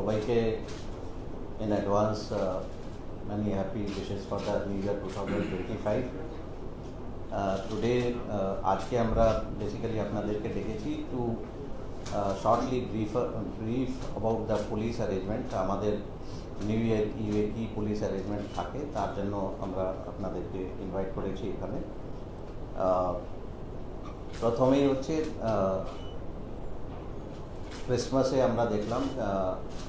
সবাইকে in advance many happy wishes for the new year two thousand twenty five today আজকে আমরা basically আপনাদেরকে ডেকেছি to shortly brief brief about the police arrangement আমাদের new year ইউএ কি police arrangement থাকে, তার জন্য আমরা আপনাদেরকে ইনভাইট করেছি এখানে। প্রথমেই হচ্ছে ক্রিসমাসে আমরা দেখলাম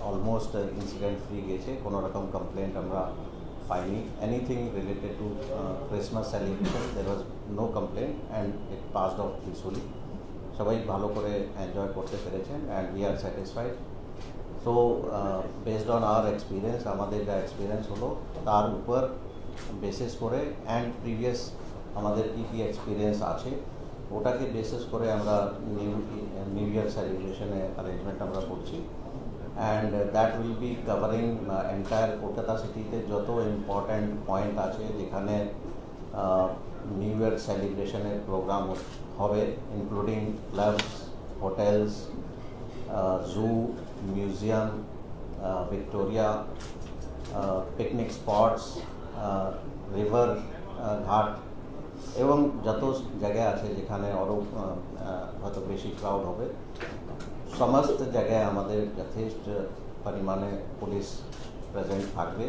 অলমোস্ট ইনসিডেন্ট ফ্রি গেছে। কোনো রকম কমপ্লেন্ট আমরা পাইনি। Anything related to Christmas celebration there was no complaint and it passed off peacefully সবাই ভালো করে এনজয় করতে পেরেছেন and we are satisfied so based on our experience আমাদের যা এক্সপিরিয়েন্স হলো, তার উপর বেসিস করে অ্যান্ড প্রিভিয়াস আমাদের কী কী এক্সপিরিয়েন্স আছে ওটাকে বেসিস করে আমরা নিউ নিউ ইয়ার সেলিব্রেশনে অ্যারেঞ্জমেন্ট আমরা করছি। And that will be covering entire Kolkata সিটিতে যত ইম্পর্ট্যান্ট পয়েন্ট আছে যেখানে নিউ ইয়ার সেলিব্রেশনের প্রোগ্রাম হবে including clubs hotels zoo museum Victoria picnic spots river ghat এবং যত জায়গা আছে যেখানে আরও হয়তো বেশি ক্রাউড হবে, সমস্ত জায়গায় আমাদের যথেষ্ট পরিমাণে পুলিশ প্রেজেন্ট থাকবে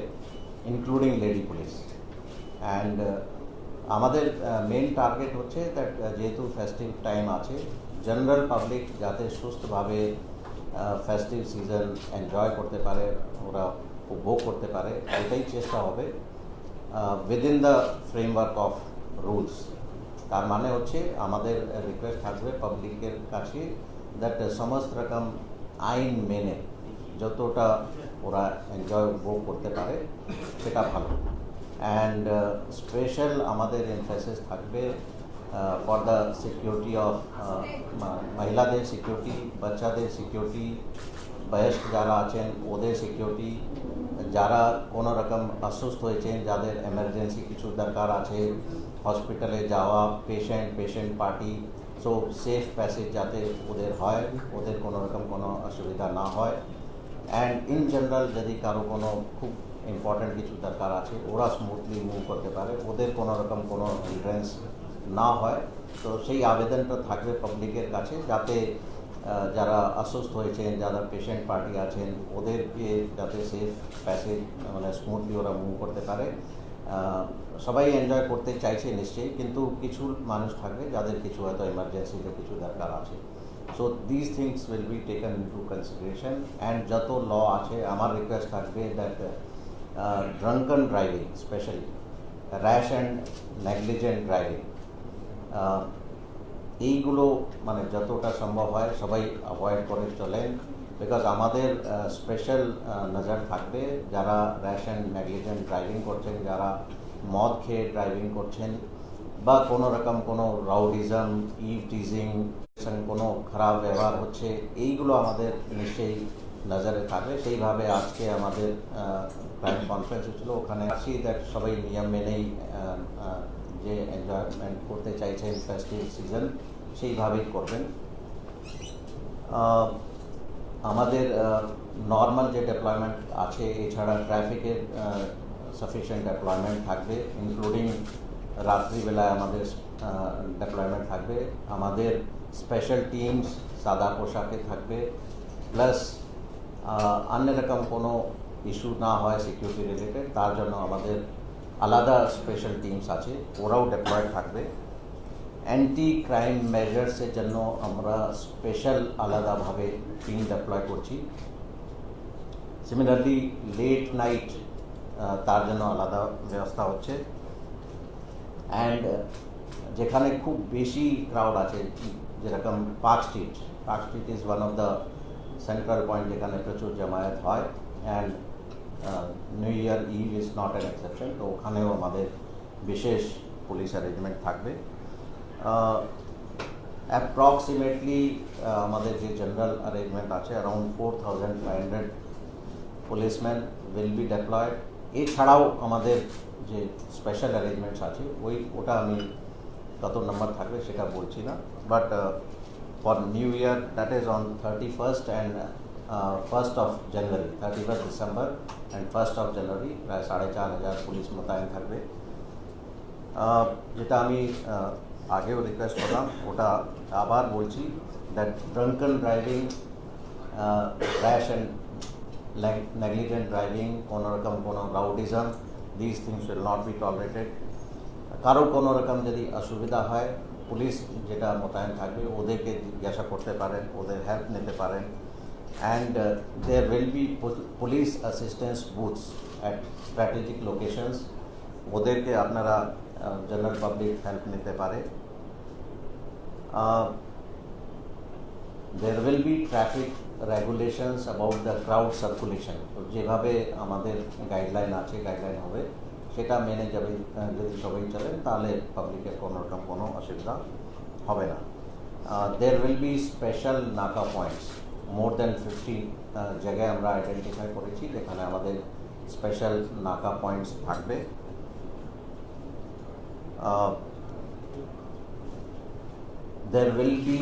ইনক্লুডিং লেডি পুলিশ অ্যান্ড আমাদের মেন টার্গেট হচ্ছে দ্যাট যেহেতু ফেস্টিভ টাইম আছে জেনারেল পাবলিক যাতে সুস্থভাবে ফেস্টিভ সিজন এনজয় করতে পারে, ওরা উপভোগ করতে পারে, এটাই চেষ্টা হবে within the framework of rules তার মানে হচ্ছে আমাদের রিকোয়েস্ট থাকবে পাবলিকের কাছে দ্যাট সমস্ত রকম আইন মেনে যতটা ওরা এনজয় উপভোগ করতে পারে, সেটা ভালো। অ্যান্ড স্পেশাল আমাদের এমফেসিস থাকবে ফর দ্য সিকিউরিটি অফ মহিলাদের সিকিউরিটি বাচ্চাদের সিকিউরিটি বয়স্ক যারা আছেন, ওদের সিকিউরিটি যারা কোনো রকম অসুস্থ হয়েছেন, যাদের এমার্জেন্সি কিছু দরকার আছে হসপিটালে যাওয়া patient patient party so safe passage যাতে ওদের হয়, ওদের কোনো রকম কোনো অসুবিধা না হয়। অ্যান্ড ইন জেনারেল যদি কারও কোনো খুব ইম্পর্ট্যান্ট কিছু দরকার আছে, ওরা স্মুথলি মুভ করতে পারে, ওদের কোনো রকম কোনো হিন্ড্রেন্স না হয়। তো সেই আবেদনটা থাকবে পাবলিকের কাছে, যাতে যারা অসুস্থ হয়েছেন, যারা পেশেন্ট পার্টি আছেন, ওদেরকে যাতে সেফ প্যাসেজ মানে স্মুথলি ওরা মুভ করতে পারে। সবাই এনজয় করতে চাইছে নিশ্চয়ই, কিন্তু কিছু মানুষ থাকবে যাদের কিছু হয়তো এমার্জেন্সিতে কিছু দরকার আছে। So this things will be taken in consideration and যত ল আছে, আমার রিকোয়েস্ট থাকবে that drunken driving specially rash and negligent driving এইগুলো মানে যতটা সম্ভব হয় সবাই অ্যাভয়েড করে চলেন। বিকজ আমাদের স্পেশাল নজর থাকবে যারা র্যাশ অ্যান্ড নেগলিজেন্ট ড্রাইভিং করছেন, যারা মদ খেয়ে ড্রাইভিং করছেন বা কোনো রকম কোনো রাউডিজম ইভ টিজিং কোনো খারাপ ব্যবহার হচ্ছে, এইগুলো আমাদের নিশ্চয়ই নজরে থাকবে। সেইভাবে আজকে আমাদের ক্রাইম কনফারেন্স হচ্ছিল। ওখানে আসি দ্যাট সবাই নিয়ম মেনেই যে এনজয়মেন্ট করতে চাইছেন ফেস্টিভ সিজন সেইভাবেই করবেন। আমাদের নর্মাল যে ডেপ্লয়মেন্ট আছে, এছাড়া ট্রাফিকের সাফিসিয়েন্ট ডেপ্লয়মেন্ট থাকবে ইনক্লুডিং রাত্রিবেলায় আমাদের ডেপ্লয়মেন্ট থাকবে। আমাদের স্পেশাল টিমস সাদা পোশাকে থাকবে। প্লাস অন্য রকম কোনো ইস্যু না হয় সিকিউরিটি রিলেটেড তার জন্য আমাদের আলাদা স্পেশাল টিমস আছে, ওরাও ডেপ্লয়েড থাকবে। অ্যান্টি ক্রাইম মেজার্সের জন্য আমরা স্পেশাল আলাদাভাবে টিম ডেপ্লয় করছি। সিমিলারলি লেট নাইট তার জন্য আলাদা ব্যবস্থা হচ্ছে। অ্যান্ড যেখানে খুব বেশি ক্রাউড আছে, যেরকম Park Street. Park Street is one of the central point যেখানে প্রচুর জামায়াত হয়। And new year eve is not an exception তো ওখানেও আমাদের বিশেষ পুলিশ অ্যারেঞ্জমেন্ট থাকবে। অ্যাপ্রক্সিমেটলি আমাদের যে জেনারেল অ্যারেঞ্জমেন্ট আছে around four thousand five hundred policeman will be deployed এছাড়াও আমাদের যে স্পেশাল অ্যারেঞ্জমেন্টস আছে ওই ওটা আমি কত নাম্বার থাকবে সেটা বলছি না। But for new year that is on thirty first and first of January thirty first December and first of January প্রায় সাড়ে চার হাজার পুলিশ মোতায়েন থাকবে। আহ, যেটা আমি আহ, আগেও রিকোয়েস্ট করলাম ওটা আবার বলছি that drunken driving rash and negligent driving কোনো রকম কোনো rowdyism this things will not be tolerated কারও কোনো রকম যদি অসুবিধা হয় পুলিশ যেটা মোতায়েন থাকবে ওদেরকে জিজ্ঞাসা করতে পারেন ওদের হেল্প নিতে পারেন and there will be police assistance booths at strategic locations ওদেরকে আপনারা জেনারেল পাবলিক হেল্প নিতে পারে। will be traffic regulations about the crowd circulation তো যেভাবে আমাদের গাইডলাইন আছে গাইডলাইন হবে, সেটা মেনে যাবে যদি সবাই চলেন তাহলে পাবলিকের কোনো রকম কোনো অসুবিধা হবে না। There will be special naka points more than fifty জায়গায় আমরা আইডেন্টিফাই করেছি, যেখানে আমাদের স্পেশাল নাকা পয়েন্টস থাকবে। আহ, there will be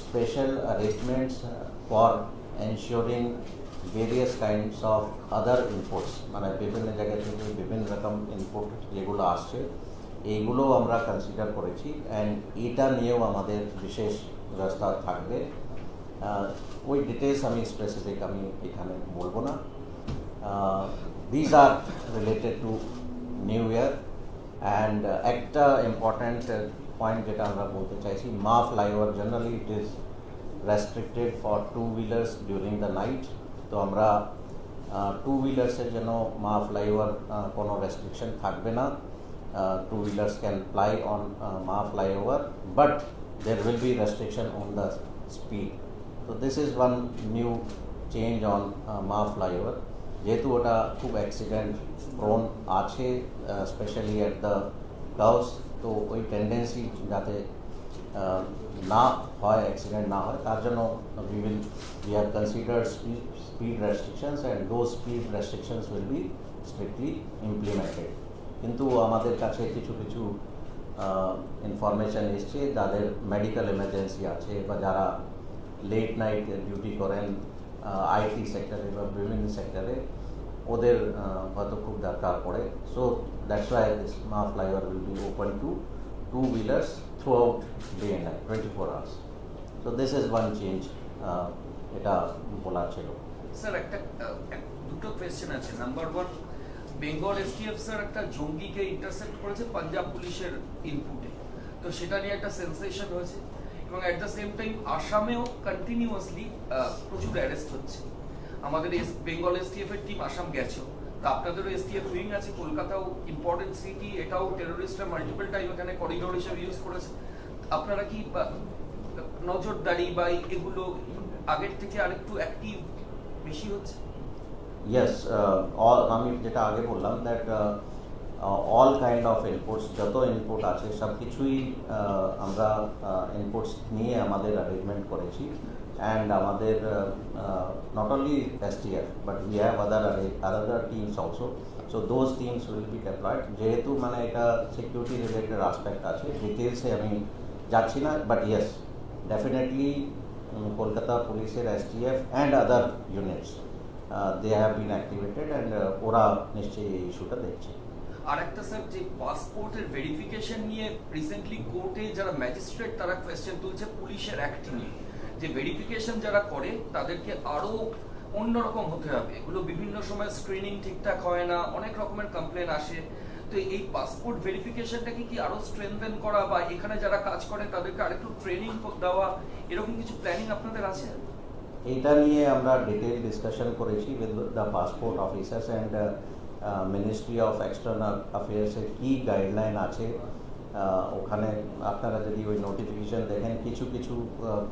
special arrangements uh, for ensuring various kinds of other inputs. মানে বিভিন্ন জায়গা থেকে বিভিন্ন রকম ইনপুট যেগুলো আসছে এইগুলো আমরা কনসিডার করেছি অ্যান্ড এটা নিয়েও আমাদের বিশেষ ব্যবস্থা থাকবে। আহ, ওই ডিটেলস আমি স্পেসিফিক আমি এখানে বলব না। These are related to new year and একটা ইম্পর্ট্যান্ট পয়েন্ট যেটা আমরা বলতে চাইছি Maa flyover generally it is restricted for two wheelers during the night তো আমরা টু হুইলার্সের জন্য মা ফ্লাইওভার কোনো রেস্ট্রিকশন থাকবে না two wheelers can fly on Maa flyover but there will be restriction on the speed. So this is one new change on uh, মা flyover. যেহেতু ওটা খুব অ্যাক্সিডেন্ট প্রোন আছে স্পেশালি অ্যাট দ্য কাউস তো ওই tendency যাতে আহ, না হয় অ্যাক্সিডেন্ট না হয় তার জন্য we will we have consider speed restrictions and those speed restrictions will be strictly implemented কিন্তু আমাদের কাছে কিছু কিছু ইনফরমেশন এসছে যাদের মেডিকেল এমার্জেন্সি আছে বা যারা লেট নাইট ডিউটি করেন আইটি সেক্টরে বা বিভিন্ন সেক্টরে ওদের হয়তো খুব দরকার পড়ে। So that's why Maa flyover will be open to two wheelers throughout day and night twenty four hours so this is one change এটা বলার ছিল। স্যার একটা দুটো কোয়েশ্চেন আছে। Number one Bengal STF sir একটা জঙ্গিকে ইন্টারসেপ্ট করেছে পাঞ্জাব পুলিশের ইনপুটে তো সেটা নিয়ে একটা সেন্সেশন হয়েছে এবং অ্যাট দ্য সেম টাইম আসামেও কন্টিনিউয়াসলি প্রচুর অ্যারেস্ট হচ্ছে। আমাদের বেঙ্গল এসটিএফ এর টিম আসাম গেছে। তা আপনাদেরও এসটিএফ উইং আছে কলকাতাও ইম্পর্টেন্ট সিটি এটাও টেরোরিস্টরা মাল্টিপল টাইম এখানে করিডোর হিসেবে ইউজ করেছে। আপনারা কি নজরদারি বা এগুলো আগের থেকে আরেকটু অ্যাক্টিভ বেশি হচ্ছে? ইয়েস অল আমি যেটা আগে বললাম that all kind of inputs যত ইনপুট আছে সব কিছুই uh, আমরা ইনপুটস নিয়ে আমাদের অ্যারেঞ্জমেন্ট করেছি। অ্যান্ড আমাদের not only STF but we have other other teams also so those teams will be deployed যেহেতু মানে এটা সিকিউরিটি রিলেটেড আসপেক্ট আছে ডিটেলসে আমি যাচ্ছি না বাট ইয়েস ডেফিনেটলি কলকাতা পুলিশের STF and other units they have been activated and ওরা নিশ্চয়ই এই ইস্যুটা দেখছে। আর একটা স্যার যে পাসপোর্টের ভেরিফিকেশন নিয়ে রিসেন্টলি কোর্টে যারা ম্যাজিস্ট্রেট তারা কোয়েশ্চেন তুলছে, পুলিশের অ্যাক্ট নিয়ে। যে ভেরিফিকেশন যারা করে, তাদেরকে আরও অন্যরকম হতে হবে। এগুলো বিভিন্ন সময় স্ক্রিনিং ঠিকঠাক হয় না, অনেক রকমের কমপ্লেন আসে। তো এই পাসপোর্ট ভেরিফিকেশনটাকে কি আরও স্ট্রেংথেন করা বা এখানে যারা কাজ করে, তাদেরকে আরেকটু ট্রেনিং দেওয়া, এরকম কিছু প্ল্যানিং আপনাদের আছে? এটা নিয়ে আমরা ডিটেল ডিসকাশন করেছি with the passport officers and ministry of external অ্যাফেয়ার্সের কী গাইডলাইন আছে। ওখানে আপনারা যদি ওই নোটিফিকেশন দেখেন, কিছু কিছু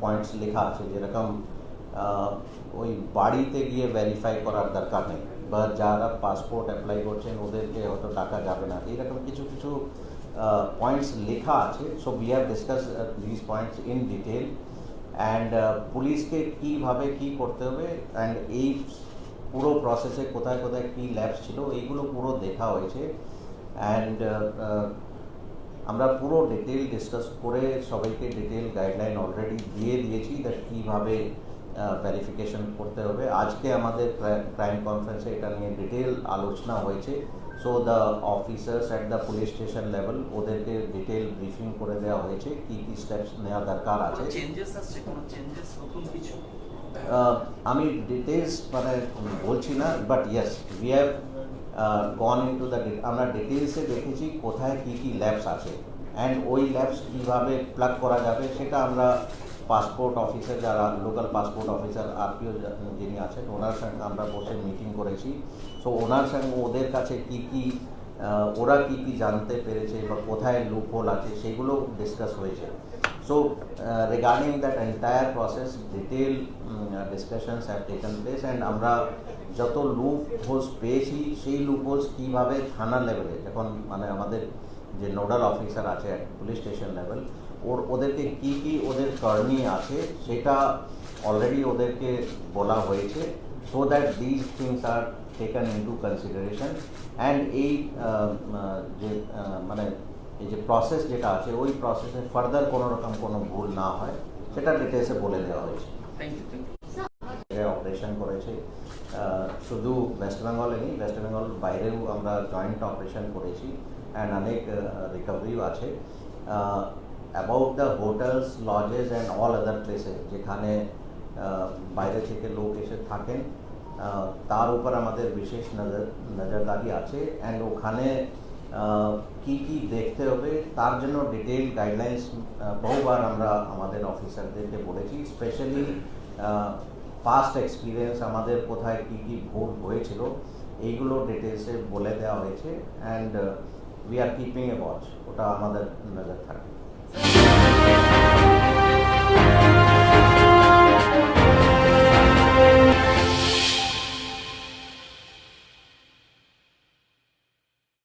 পয়েন্টস লেখা আছে যেরকম ওই বাড়িতে গিয়ে ভেরিফাই করার দরকার নেই। বা যারা পাসপোর্ট অ্যাপ্লাই করছেন, ওদেরকে হয়তো টাকা যাবে না। এইরকম কিছু কিছু পয়েন্টস লেখা আছে। So we have discuss this points in detail and পুলিশকে কীভাবে কী করতে হবে? অ্যান্ড এই পুরো প্রসেসে কোথায় কোথায় কী ল্যাবস ছিল, এইগুলো পুরো দেখা হয়েছে। অ্যান্ড আমরা পুরো ডিটেল ডিসকাস করে সবাইকে ডিটেল গাইডলাইন অলরেডি দিয়ে দিয়েছি দ্যাট কীভাবে ভেরিফিকেশন করতে হবে। আজকে আমাদের ক্রাইম কনফারেন্সে এটা নিয়ে ডিটেল আলোচনা হয়েছে। So the officers at the police station level ওদেরকে ডিটেল ব্রিফিং করে দেওয়া হয়েছে কী কী স্টেপস নেওয়া দরকার আছে। চেঞ্জেস আসছে? কোনো চেঞ্জেস নতুন কিছু? আমি ডিটেলস মানে বলছি না but yes we have gone in to the আমরা ডিটেলসে দেখেছি কোথায় কী কী ল্যাবস আছে। অ্যান্ড ওই ল্যাবস কীভাবে প্লাগ করা যাবে সেটা আমরা পাসপোর্ট অফিসার যারা লোকাল পাসপোর্ট অফিসার আরপিও যিনি আছেন, ওনার সঙ্গে আমরা বসে মিটিং করেছি। সো ওনার সঙ্গে ওদের কাছে কী কী ওরা কী কী জানতে পেরেছে বা কোথায় লুপ হোল আছে সেগুলো ডিসকাস হয়েছে। So uh, regarding that entire process, detailed um, uh, discussions have taken place and আমরা যত লুপ হোস পেয়েছি সেই লুপ হোস কীভাবে থানা লেভেলে যখন মানে আমাদের যে নোডাল অফিসার আছে পুলিশ স্টেশন লেভেল ওর ওদেরকে কি কি ওদের করণীয় আছে সেটা অলরেডি ওদেরকে বলা হয়েছে so that these things are taken into consideration and এই যে মানে এই যে প্রসেস যেটা আছে ওই প্রসেসে ফার্দার কোনো রকম কোনো ভুল না হয় সেটা ডিটেলসে বলে দেওয়া হয়েছে। অপারেশন করেছে। শুধু ওয়েস্ট বেঙ্গলে নেই ওয়েস্ট বেঙ্গল বাইরেও আমরা জয়েন্ট অপারেশন করেছি অ্যান্ড অনেক রিকভারিও আছে। About the hotels lodges and all other places যেখানে বাইরে থেকে লোক এসে থাকেন তার উপর আমাদের বিশেষ নজর নজরদারি আছে অ্যান্ড ওখানে কি কি দেখতে হবে তার জন্য ডিটেল গাইডলাইন্স বহুবার আমরা আমাদের অফিসারদেরকে বলেছি স্পেশালি পাস্ট এক্সপিরিয়েন্স আমাদের কোথায় কি কি ভুল হয়েছিল, এইগুলো ডিটেলসে বলে দেওয়া হয়েছে and we are keeping a watch ওটা আমাদের নজর থাকে